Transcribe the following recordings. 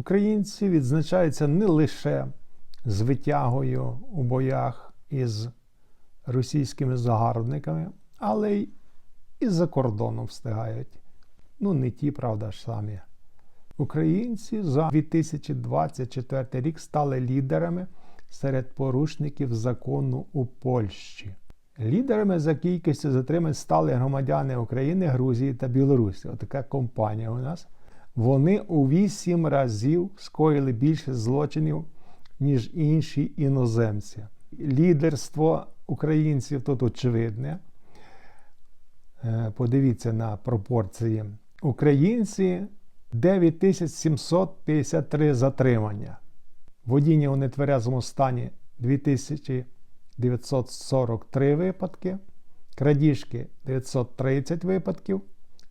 Українці відзначаються не лише звитягою у боях із російськими загарбниками, але й із-за кордоном встигають. Ну, не ті, правда ж самі. Українці за 2024 рік стали лідерами серед порушників закону у Польщі. Лідерами за кількістю затримань стали громадяни України, Грузії та Білорусі. Отака компанія у нас. Вони у вісім разів скоїли більше злочинів, ніж інші іноземці. Лідерство українців тут очевидне. Е, Подивіться на пропорції. Українці 9753 затримання. Водіння у нетверезому стані 2943 випадки, крадіжки 930 випадків,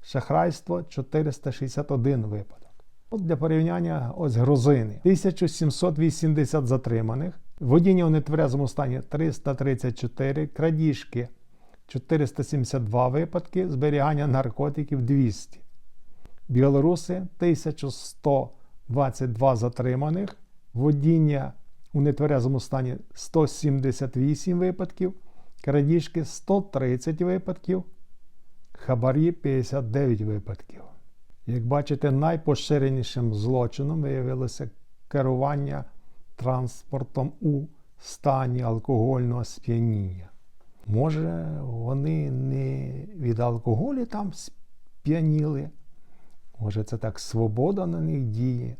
шахрайство 461 випадок. От для порівняння ось грузини 1780 затриманих, водіння у нетверезому стані 334, крадіжки 472 випадки, зберігання наркотиків 200. Білоруси 1122 затриманих, водіння у нетверезому стані 178 випадків, крадіжки 130 випадків, хабарі 59 випадків. Як бачите, найпоширенішим злочином виявилося керування транспортом у стані алкогольного сп'яніння. Може, вони не від алкоголю там сп'яніли, може, це так свобода на них діє.